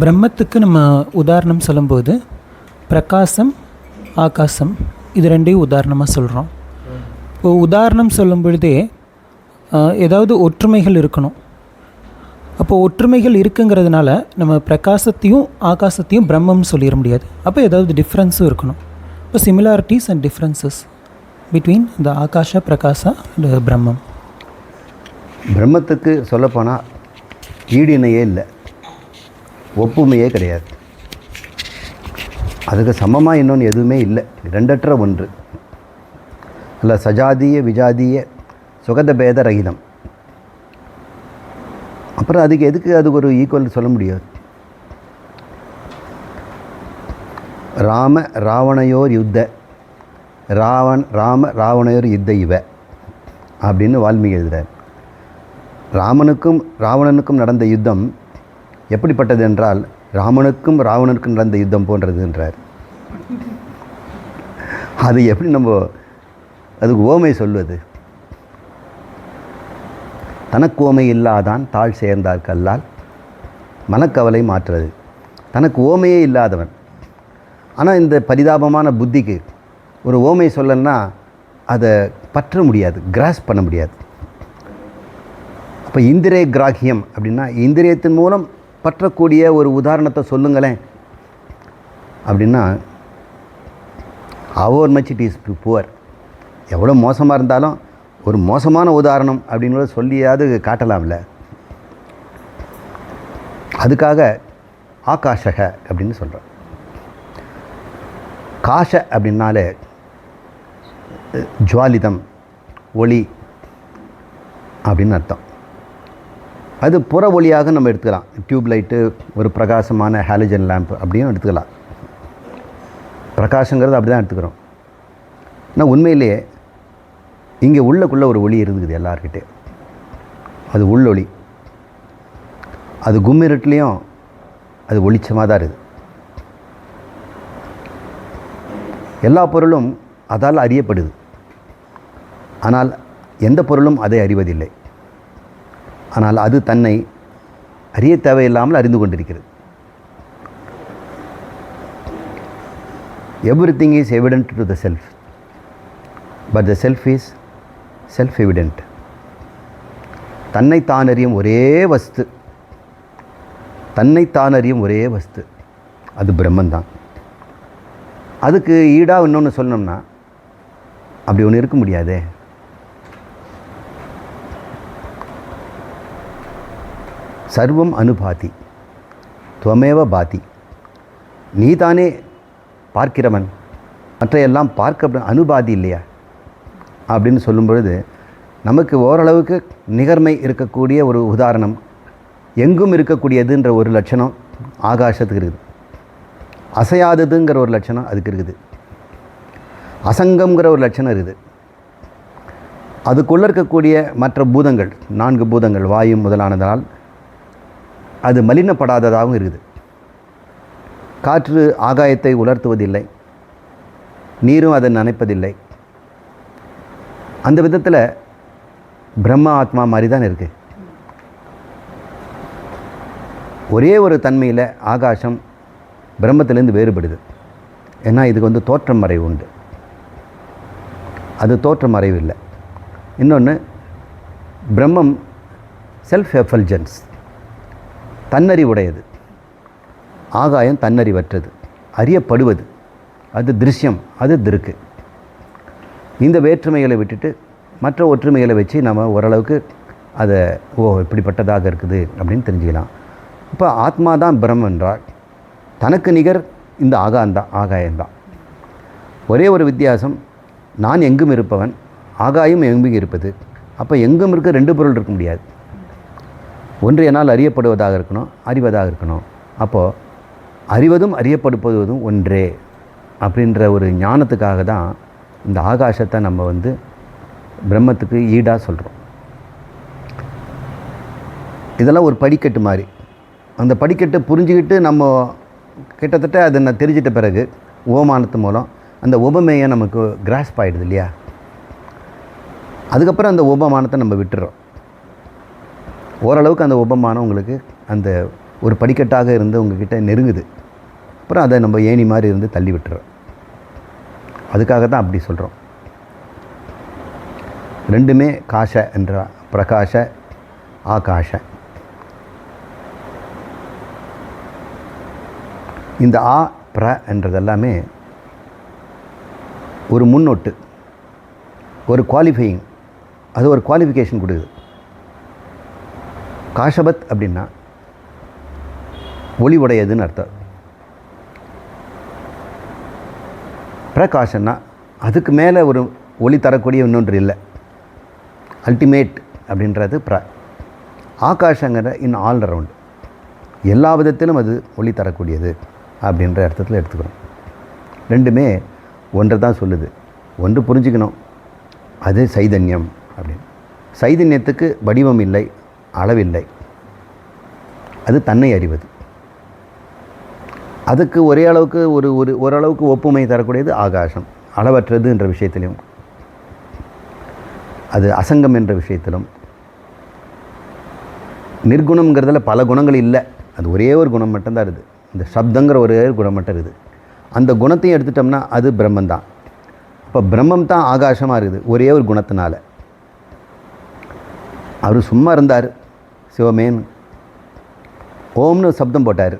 பிரம்மத்துக்கு நம்ம உதாரணம் சொல்லும்போது பிரகாசம் ஆகாசம் இது ரெண்டையும் உதாரணமாக சொல்கிறோம் இப்போ உதாரணம் சொல்லும் பொழுதே ஏதாவது ஒற்றுமைகள் இருக்கணும். அப்போ ஒற்றுமைகள் இருக்குங்கிறதுனால நம்ம பிரகாசத்தையும் ஆகாசத்தையும் பிரம்மம்னு சொல்லிட முடியாது. அப்போ ஏதாவது டிஃப்ரென்ஸும் இருக்கணும். இப்போ சிமிலாரிட்டிஸ் அண்ட் டிஃப்ரென்சஸ் பிட்வீன் இந்த ஆகாஷ பிரகாசா பிரம்மம் பிரம்மத்துக்கு சொல்லப்போனால் ஈடிணையே இல்லை ஒப்புமையே கிடையாது. அதுக்கு சமமாக இன்னொன்று எதுவுமே இல்லை ரெண்டற்ற ஒன்று. இல்லை சஜாதிய விஜாதிய சுகத பேத ரகிதம். அப்புறம் அதுக்கு எதுக்கு அதுக்கு ஒரு ஈக்குவல் சொல்ல முடியாது? ராம ராவணையோர் யுத்த ராவன் ராம ராவணர் யுத்த இவ அப்படின்னு வால்மீகி எழுதுகிறார் ராமனுக்கும் ராவணனுக்கும் நடந்த யுத்தம் எப்படிப்பட்டது என்றால் ராமனுக்கும் ராவணனுக்கும் நடந்த யுத்தம் போன்றது என்றார் அது எப்படி நம்ம அதுக்கு ஓமை சொல்வது? தனக்கு ஓமை இல்லாதான் தாழ் சேர்ந்தார் கல்லால். மனக்கவலை மாற்றுறது தனக்கு ஓமையே இல்லாதவன். ஆனால் இந்த பரிதாபமான புத்திக்கு ஒரு ஓமை சொல்லணும்னா அதை பற்ற முடியாது கிராஸ் பண்ண முடியாது. அப்போ இந்திரிய கிராகியம் அப்படின்னா இந்திரியத்தின் மூலம் பற்றக்கூடிய ஒரு உதாரணத்தை சொல்லுங்களேன். அப்படின்னா அவர் மச் இட் இஸ் புவர். எவ்வளோ மோசமாக இருந்தாலும் ஒரு மோசமான உதாரணம் அப்படின்னு சொல்லியாவது காட்டலாம்ல. அதுக்காக ஆகாஷக அப்படின்னு சொல்கிறோம் காஷ அப்படின்னாலே ஜுவாலிதம் ஒளி அப்படின்னு அர்த்தம். அது புற ஒளியாக நம்ம எடுத்துக்கலாம். டியூப் லைட்டு ஒரு பிரகாசமான ஹாலிஜன் லேம்ப் அப்படின்னு எடுத்துக்கலாம். பிரகாசங்கிறது அப்படி தான் எடுத்துக்கிறோம். ஆனால் உண்மையிலேயே இங்கே உள்ளக்குள்ளே ஒரு ஒளி இருந்துக்குது எல்லாருக்கிட்டே அது உள்ளொளி. அது கும்மிருட்லேயும் அது ஒளிச்சமாக தான் இருக்குது. எல்லா பொருளும் அதால் அறியப்படுது. ஆனால் எந்த பொருளும் அதை அறிவதில்லை. ஆனால் அது தன்னை அறிய தேவையில்லாமல் அறிந்து கொண்டிருக்கிறது. Everything is evident to the self but the self is self evident தன்னைத்தான் அறியும் ஒரே வஸ்து. தன்னைத்தான் அறியும் ஒரே வஸ்து. அது பிரம்மந்தான். அதுக்கு ஈடாக இன்னொன்று சொல்லணும்னா அப்படி ஒன்று இருக்க முடியாதே. சர்வம் அனுபாதி துவமேவ பாதி. நீதானே பார்க்கிறவன் மற்றையெல்லாம் பார்க்க அனுபாதி இல்லையா? அப்படின்னு சொல்லும் பொழுது நமக்கு ஓரளவுக்கு நிகர்மை இருக்கக்கூடிய ஒரு உதாரணம் எங்கும் இருக்கக்கூடியதுன்ற ஒரு லட்சணம் ஆகாசத்துக்கு இருக்குது. அசையாததுங்கிற ஒரு லட்சணம் அதுக்கு இருக்குது. அசங்கம்ங்கிற ஒரு லட்சணம் இருக்குது. அதுக்குள்ளே இருக்கக்கூடிய மற்ற பூதங்கள் நான்கு பூதங்கள் வாயு முதலானதால் அது மலினப்படாததாகவும் இருக்குது. காற்று ஆகாயத்தை உலர்த்துவதில்லை. நீரும் அதை நனைப்பதில்லை. அந்த விதத்தில் பிரம்ம ஆத்மா மாதிரி தான் இருக்குது ஒரே ஒரு தன்மையில் ஆகாசம் பிரம்மத்திலேருந்து வேறுபடுது. ஏன்னா இதுக்கு வந்து தோற்றம் மறைவு உண்டு. அது தோற்றம் மறைவு இல்லை. இன்னொன்று பிரம்மம் செல்ஃப் எஃபல்ஜன்ஸ் தன்னறிவுடையது. ஆகாயம் தன்னறிவற்றது அறியப்படுவது. அது திருஷ்யம் அது திருக்கு. இந்த வேற்றுமைகளை விட்டுட்டு மற்ற ஒற்றுமைகளை வச்சு நம்ம ஓரளவுக்கு அதை ஓ இப்படிப்பட்டதாக இருக்குது அப்படின்னு தெரிஞ்சுக்கலாம். இப்போ ஆத்மா தான் பிரம் என்றால் தனக்கு நிகர் இந்த ஆகாந்தான் ஆகாயம்தான் ஒரே ஒரு வித்தியாசம் நான் எங்கும் இருப்பவன் ஆகாயம் எங்கும் இருப்பது. அப்போ எங்கும் இருக்க ரெண்டு பொருள் இருக்க முடியாது. ஒன்று என்னால் அறியப்படுவதாக இருக்கணும் அறிவதாக இருக்கணும். அப்போது அறிவதும் அறியப்படுவதும் ஒன்றே அப்படின்ற ஒரு ஞானத்துக்காக தான் இந்த ஆகாசத்தை நம்ம வந்து பிரம்மத்துக்கு ஈடாக சொல்கிறோம் இதெல்லாம் ஒரு படிக்கட்டு மாதிரி. அந்த படிக்கட்டை புரிஞ்சுக்கிட்டு நம்ம கிட்டத்தட்ட அதை நான் தெரிஞ்சிட்ட பிறகு ஓமானத்து மூலம் அந்த உபமையை நமக்கு கிராஸ்ப் ஆகிடுது இல்லையா? அதுக்கப்புறம் அந்த உபமானத்தை நம்ம விட்டுறோம். ஓரளவுக்கு அந்த உபமானம் உங்களுக்கு அந்த ஒரு படிக்கட்டாக இருந்து உங்ககிட்ட நெருங்குது. அப்புறம் அதை நம்ம ஏணி மாதிரி இருந்து தள்ளி விட்டுறோம். அதுக்காக தான் அப்படி சொல்கிறோம் ரெண்டுமே காஷ என்ற பிரகாஷ ஆகாஷ. இந்த ஆ பிர என்றதெல்லாமே ஒரு முன்னொட்டு ஒரு குவாலிஃபையிங் அது ஒரு குவாலிஃபிகேஷன் கொடுக்குது. காஷபத் அப்படின்னா ஒளி உடையதுன்னு அர்த்தம். பிரகாஷன்னா அதுக்கு மேலே ஒரு ஒளி தரக்கூடிய இன்னொன்று இல்லை. அல்டிமேட் அப்படின்றது ப்ர. ஆகாஷங்கிற இன் ஆல்ரவுண்ட் எல்லா விதத்திலும் அது ஒளி தரக்கூடியது அப்படின்ற அர்த்தத்தில் எடுத்துக்கிறோம் ரெண்டுமே ஒன்றை தான் சொல்லுது. ஒன்று புரிஞ்சுக்கணும். அது சைதன்யம் அப்படின்னு. சைதன்யத்துக்கு வடிவம் இல்லை. அளவில்லை. அது தன்னை அறிவது. அதுக்கு ஒரே அளவுக்கு ஒரு ஒரு ஓரளவுக்கு ஒப்புமை தரக்கூடியது ஆகாசம் அளவற்றது என்ற விஷயத்திலும். அது அசங்கம் என்ற விஷயத்திலும். நிர்குணங்கிறதுல பல குணங்கள் இல்லை. அது ஒரே ஒரு குணம் மட்டும்தான் இருக்குது. இந்த சப்தங்கிற ஒரே ஒரு குணம் மட்டும் இருக்குது. அந்த குணத்தையும் எடுத்துட்டோம்னா அது பிரம்மம் தான் அப்போ பிரம்மம் தான் ஆகாசமாக இருக்குது ஒரே ஒரு குணத்தினால. அவர் சும்மா இருந்தார். சிவமேன் ஓம்னு சப்தம் போட்டார்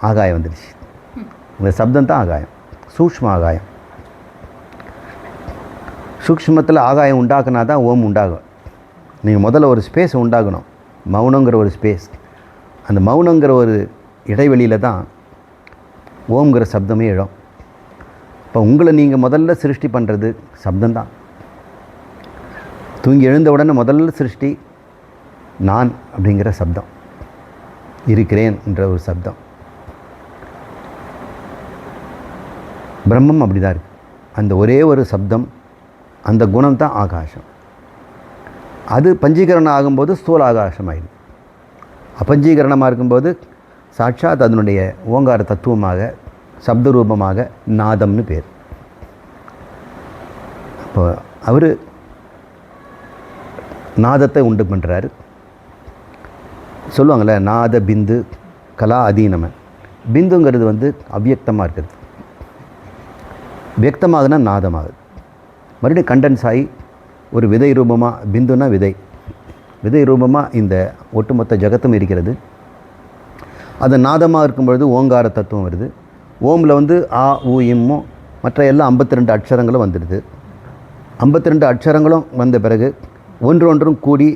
ஆகாயம் வந்துடுச்சு இந்த சப்தம் தான் ஆகாயம் சூக்ஷ்ம ஆகாயம் சூக்ஷ்மத்தில் ஆகாயம் உண்டாக்குனா தான் ஓம் உண்டாகும் நீங்கள் முதல்ல ஒரு ஸ்பேஸ் உண்டாகணும் மௌனங்கிற ஒரு ஸ்பேஸ் அந்த மௌனங்கிற ஒரு இடைவெளியில் தான் ஓம்ங்கிற சப்தமே இடம் இப்போ உங்களை நீங்கள் முதல்ல சிருஷ்டி பண்ணுறது சப்தம்தான் தூங்கி எழுந்த உடனே முதல்ல சிருஷ்டி நான் அப்படிங்கிற சப்தம். இருக்கிறேன் என்ற ஒரு சப்தம். பிரம்மம் அப்படி தான் இருக்குது அந்த ஒரே ஒரு சப்தம் அந்த குணம் தான் ஆகாசம். அது பஞ்சீகரணம் ஆகும்போது ஸ்தூல ஆகாசம் ஆயிடுது அப்பஞ்சீகரணமாக இருக்கும்போது சாட்சாத் அதனுடைய ஓங்கார தத்துவமாக சப்த ரூபமாக நாதம்னு பேர். இப்போ அவர் நாதத்தை உண்டு பண்ணுறாரு சொல்லுவாங்கள்ல நாத பிந்து கலா அதீனம. பிந்துங்கிறது வந்து அவ்வியக்தமாக இருக்கிறது வியக்தமாகுதுன்னா நாதமாகுது. மறுபடியும் கண்டென்ஸ் ஆகி ஒரு விதை ரூபமாக பிந்துனா விதை. விதை ரூபமாக இந்த ஒட்டுமொத்த ஜகத்தும் இருக்கிறது. அது நாதமாக இருக்கும் பொழுது ஓங்கார தத்துவம் வருது. ஓமில் வந்து ஆ உ இம்மும் மற்ற எல்லாம் ஐம்பத்தி ரெண்டு அக்ஷரங்களும் வந்துடுது. ஐம்பத்தி ரெண்டு அக்ஷரங்களும் வந்த பிறகு ஒன்று ஒன்றும் கூடி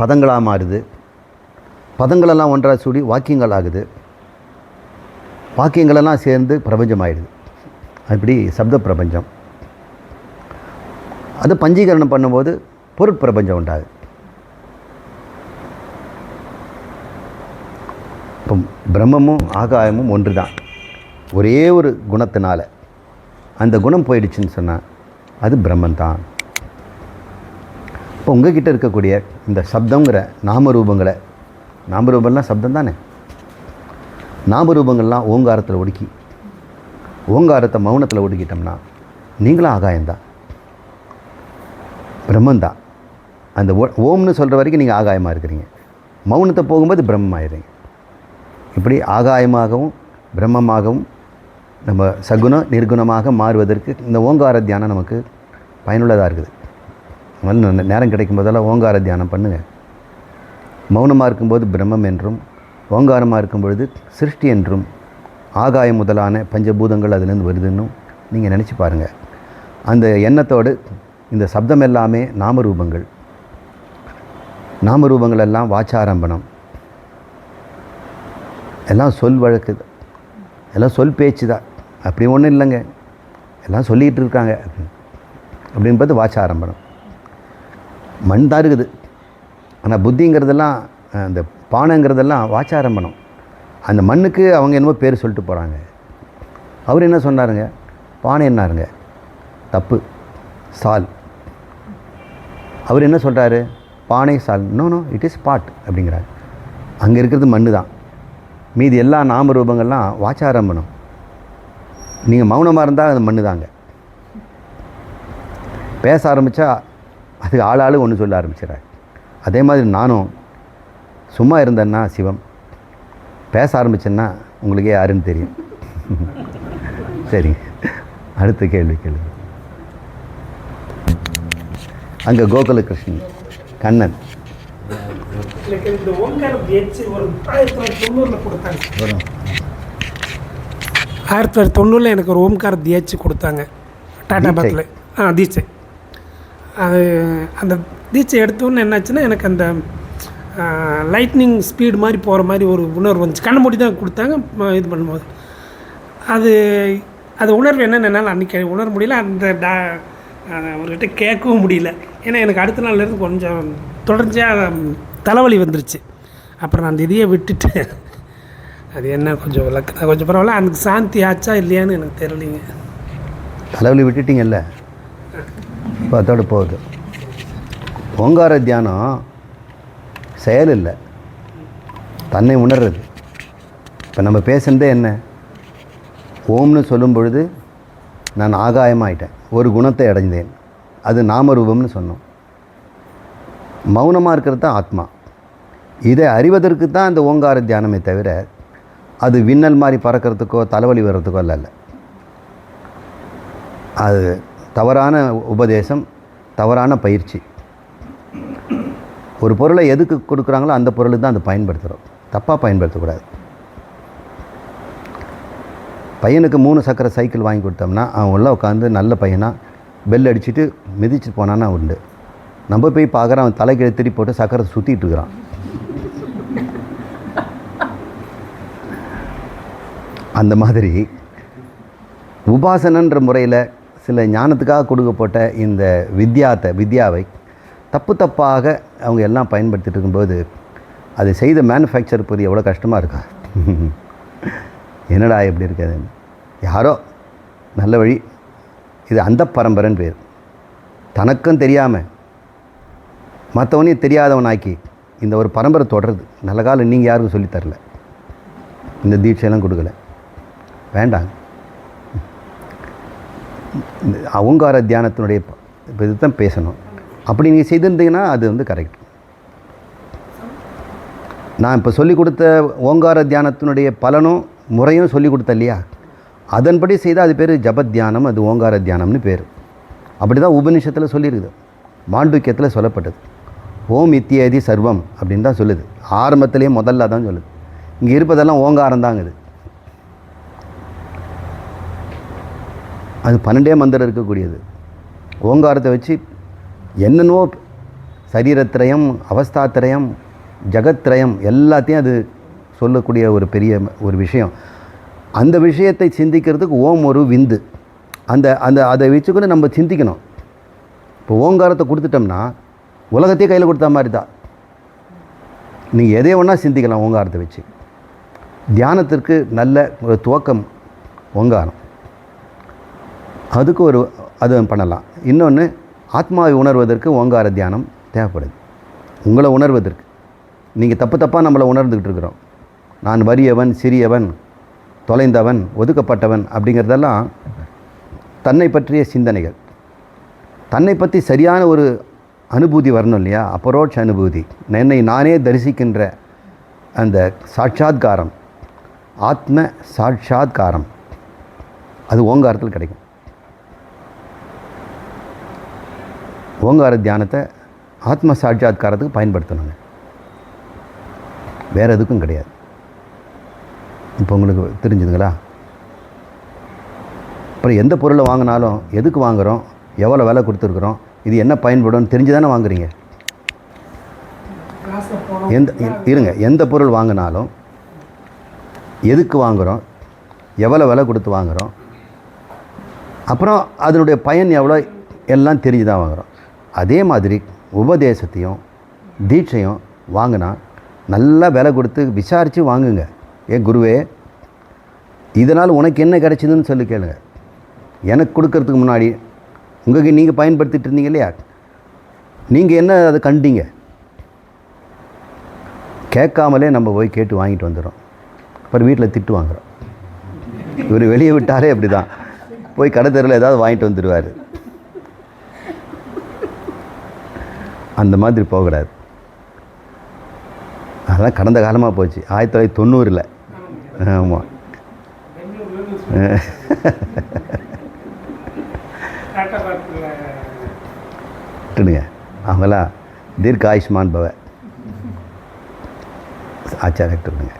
பதங்களாக மாறுது. பதங்களெல்லாம் ஒன்றாக சூடி வாக்கியங்கள் ஆகுது. வாக்கியங்களெல்லாம் சேர்ந்து பிரபஞ்சம் ஆயிடுது அப்படி சப்த பிரபஞ்சம். அது பஞ்சீகரணம் பண்ணும்போது பொருட்பிரபஞ்சம் உண்டாகுது. இப்போ பிரம்மமும் ஆகாயமும் ஒன்று தான் ஒரே ஒரு குணத்தினால. அந்த குணம் போயிடுச்சுன்னு சொன்னால் அது பிரம்மன் தான் இப்போ உங்ககிட்ட இருக்கக்கூடிய இந்த சப்தங்கிற நாமரூபங்களை நாமரூபம்லாம் சப்தம் தானே? நாமரூபங்கள்லாம் ஓங்காரத்தில் ஒடுக்கி ஓங்காரத்தை மௌனத்தில் ஒடுக்கிட்டோம்னா நீங்களும் ஆகாயம்தான். பிரம்மந்தான் அந்த ஓ ஓம்னு சொல்கிற வரைக்கும் நீங்கள் ஆகாயமாக இருக்கிறீங்க. மௌனத்தை போகும்போது பிரம்மமாயிடுறீங்க. இப்படி ஆகாயமாகவும் பிரம்மமாகவும் நம்ம சகுணம் நிர்குணமாக மாறுவதற்கு இந்த ஓங்கார தியானம் நமக்கு பயனுள்ளதாக இருக்குது. ந- நேரம் கிடைக்கும் போதெல்லாம் ஓங்கார தியானம் பண்ணுங்கள் மௌனமாக இருக்கும்போது பிரம்மம் என்றும் ஓங்காரமாக இருக்கும் பொழுது சிருஷ்டி என்றும் ஆகாயம் முதலான பஞ்சபூதங்கள் அதுலேருந்து வருதுன்னும் நீங்கள் நினச்சி பாருங்கள் அந்த எண்ணத்தோடு இந்த சப்தம் எல்லாமே நாமரூபங்கள். நாமரூபங்கள் எல்லாம் வாச்சாரம்பணம். எல்லாம் சொல் வழக்கு எல்லாம் சொல் பேச்சு தான். அப்படி ஒன்றும் இல்லைங்க. எல்லாம் சொல்லிகிட்டு இருக்காங்க. அப்படின்னு பார்த்து வாச்சாரம்பணம். மண் தான் இருக்குது. ஆனால் புத்திங்கிறதெல்லாம் அந்த பானைங்கிறதெல்லாம் வாச்சாரம்பணம் அந்த மண்ணுக்கு அவங்க என்னமோ பேர் சொல்லிட்டு போகிறாங்க அவர் என்ன சொன்னாருங்க? பானை என்னாருங்க? தப்பு. சால். அவர் என்ன சொல்கிறாரு பானை சால். No no it is pot அப்படிங்கிறார். அங்கே இருக்கிறது மண்ணு தான் மீதி எல்லா நாம ரூபங்கள்லாம் வாச்சாரம்பணம் நீங்கள் மௌனமாக இருந்தால் அது மண்ணு தாங்க பேச ஆரம்பித்தா அதுக்கு ஆள் ஒன்று சொல்ல ஆரம்பிச்சிடறாரு. அதே மாதிரி நானும் சும்மா இருந்தேன்னா சிவம் பேச ஆரம்பிச்சேன்னா உங்களுக்கே யாருன்னு தெரியும். சரி அடுத்த கேள்வி கேள்வி. அங்கே கண்ணன். ஓங்கார பேச்சு ஒரு ஆயிரத்தி தொள்ளாயிரத்தி தொண்ணூறில் எனக்கு ஒரு ஓம்கார தியாச்சு கொடுத்தாங்க. டாடா தீட்சை. பத்தில் ஆ தீட்சை. அது அந்த தீட்சை எடுத்தோன்னே என்னாச்சுன்னா எனக்கு அந்த லைட்னிங் ஸ்பீடு மாதிரி போகிற மாதிரி ஒரு உணர்வு வந்துச்சு. கண்ணை மூடி தான் கொடுத்தாங்க இது பண்ணும்போது. அது அது உணர்வு என்னன்னு என்னால் அன்றைக்கி உணர முடியல. அந்த டா அவர்கிட்ட கேட்கவும் முடியல. ஏன்னா எனக்கு அடுத்த நாள்லேருந்து கொஞ்சம் தொடர்ச்சியாக தலைவலி வந்துருச்சு. அப்புறம் நான் அந்த இதையே விட்டுட்டு அது என்ன கொஞ்சம் விளக்கு கொஞ்சம் பரவாயில்ல. எனக்கு சாந்தி ஆச்சா இல்லையான்னு எனக்கு தெரியலைங்க. தலைவலி விட்டுட்டீங்கல்ல? இப்போ அதோட போகுது. ஓங்கார தியானம் செயல் இல்லை தன்னை உணர்றது. இப்போ நம்ம பேசுகிறதே என்ன? ஓம்னு சொல்லும் பொழுது நான் ஆகாயமாயிட்டேன். ஒரு குணத்தை அடைந்தேன். அது நாமரூபம்னு சொன்னோம். மௌனமாக இருக்கிறது தான் ஆத்மா. இதை அறிவதற்கு தான் இந்த ஓங்கார தியானமே தவிர அது விண்ணல் மாதிரி பறக்கிறதுக்கோ தலைவலி வர்றதுக்கோ இல்லை அது தவறான உபதேசம் தவறான பயிற்சி. ஒரு பொருளை எதுக்கு கொடுக்குறாங்களோ அந்த பொருளுக்கு தான் அதை பயன்படுத்துகிறோம். தப்பாக பயன்படுத்தக்கூடாது. பையனுக்கு மூணு சக்கர சைக்கிள் வாங்கி கொடுத்தோம்னா அவன் உள்ளே உட்காந்து நல்ல பையனாக பெல் அடிச்சுட்டு மிதிச்சு போனான்னா உண்டு. நம்ம போய் பார்க்குற அவன் தலைக்கீழ திருப்பி போட்டு சக்கரை சுற்றிட்டு இருக்கிறான். அந்த மாதிரி உபாசனன்ற முறையில் சில ஞானத்துக்காக கொடுக்கப்பட்ட இந்த வித்யாத்தை வித்யாவை தப்பு தப்பாக அவங்க எல்லாம் பயன்படுத்திகிட்டு இருக்கும்போது அதை செய்த மேனுஃபேக்சர் புரிய எவ்வளோ கஷ்டமாக இருக்கா? என்னடா எப்படி இருக்காது யாரோ நல்ல வழி. இது அந்த பரம்பரைன்னு பேர். தனக்கும் தெரியாமல் மற்றவனையும் தெரியாதவனாக்கி இந்த ஒரு பரம்பரை தொடருது. நல்ல காலம் நீங்கள் யாருக்கும் சொல்லித்தரல இந்த தீட்சையெல்லாம் கொடுக்கல. வேண்டாங்க அவங்கார தியானத்தினுடைய இதுதான் பேசணும். அப்படி நீங்கள் செய்திருந்தீங்கன்னா அது வந்து கரெக்ட் நான் இப்போ சொல்லிக் கொடுத்த ஓங்கார தியானத்தினுடைய பலனும் முறையும் சொல்லிக் கொடுத்த இல்லையா? அதன்படி செய்தால் அது பேர் ஜபத்தியானம் தியானம் அது ஓங்கார தியானம்னு பேர். அப்படி தான் உபநிஷத்தில் சொல்லியிருக்குது. மாண்டூக்கியத்தில் சொல்லப்பட்டது. ஓம் இத்தியதி சர்வம் அப்படின்னு தான் சொல்லுது. ஆரம்பத்திலேயே முதல்ல தான் சொல்லுது. இங்கே இருப்பதெல்லாம் ஓங்காரம் தாங்குது அது பன்னெண்டே மந்திரம் இருக்கக்கூடியது. ஓங்காரத்தை வச்சு என்னென்னவோ சரீரத்திரயம் அவஸ்தாத்திரயம் ஜகத்ரயம் எல்லாத்தையும் அது சொல்லக்கூடிய ஒரு பெரிய ஒரு விஷயம். அந்த விஷயத்தை சிந்திக்கிறதுக்கு ஓம் ஒரு விந்து. அந்த அந்த அதை வச்சுக்கொண்டு நம்ம சிந்திக்கணும். இப்போ ஓங்காரத்தை கொடுத்துட்டோம்னா உலகத்தையே கையில் கொடுத்த மாதிரி தான். நீங்கள் எதை ஒன்றா சிந்திக்கலாம் ஓங்காரத்தை வச்சு. தியானத்திற்கு நல்ல ஒரு துவக்கம் ஓங்காரம். அதுக்கு ஒரு அது பண்ணலாம். இன்னொன்று ஆத்மாவை உணர்வதற்கு ஓங்கார தியானம் தேவைப்படுது. உங்களை உணர்வதற்கு. நீங்கள் தப்பு தப்பாக நம்மளை உணர்ந்துக்கிட்டு இருக்கிறோம். நான் வறியவன் சிறியவன் தொலைந்தவன் ஒதுக்கப்பட்டவன் அப்படிங்கிறதெல்லாம் தன்னை பற்றிய சிந்தனைகள். தன்னை பற்றி சரியான ஒரு அனுபூதி வரணும் இல்லையா? அபரோட்ச அனுபூதி. என்னை நானே தரிசிக்கின்ற அந்த சாட்சாத்காரம். ஆத்ம சாட்சாத்காரம். அது ஓங்காரத்தில் கிடைக்கும். ஓங்கார தியானத்தை ஆத்ம சாட்சாத்காரத்துக்கு பயன்படுத்தணுங்க. வேறு எதுக்கும் கிடையாது. இப்போ உங்களுக்கு தெரிஞ்சுதுங்களா? அப்புறம் எந்த பொருளை வாங்கினாலும் எதுக்கு வாங்குகிறோம் எவ்வளோ விலை கொடுத்துருக்குறோம்? இது என்ன பயன்படும் தெரிஞ்சு தானே வாங்குறீங்க? எந்த இருங்க. எந்த பொருள் வாங்கினாலும் எதுக்கு வாங்குகிறோம் எவ்வளோ விலை கொடுத்து வாங்குகிறோம் அப்புறம் அதனுடைய பயன் எவ்வளோ? எல்லாம் தெரிஞ்சு தான் வாங்குகிறோம் அதே மாதிரி உபதேசத்தையும் தீட்சையும் வாங்கினா நல்லா விலை கொடுத்து விசாரித்து வாங்குங்க. ஏ குருவே இதனால் உனக்கு என்ன கிடைச்சிதுன்னு சொல்லி கேளுங்க. எனக்கு கொடுக்கறதுக்கு முன்னாடி உங்களுக்கு நீங்கள் பயன்படுத்திட்டு இருந்தீங்க இல்லையா? நீங்கள் என்ன அதை கண்டீங்க? கேட்காமலே நம்ம போய் கேட்டு வாங்கிட்டு வந்துடுறோம். அப்புறம் வீட்டில் திட்டு வாங்குறோம். இவர் வெளியே விட்டாலே அப்படி தான் போய் கடை தெருவில் ஏதாவது வாங்கிட்டு வந்துடுவார். அந்த மாதிரி போகக்கூடாது அதெல்லாம் கடந்த காலமாக போச்சு. ஆயிரத்தி தொள்ளாயிரத்தி தொண்ணூறில். ஆமாம் விட்டுடுங்க. அவங்களாம் தீர்க்க ஆயுஷ்மான் பவ. ஆச்சாரத்துடுங்க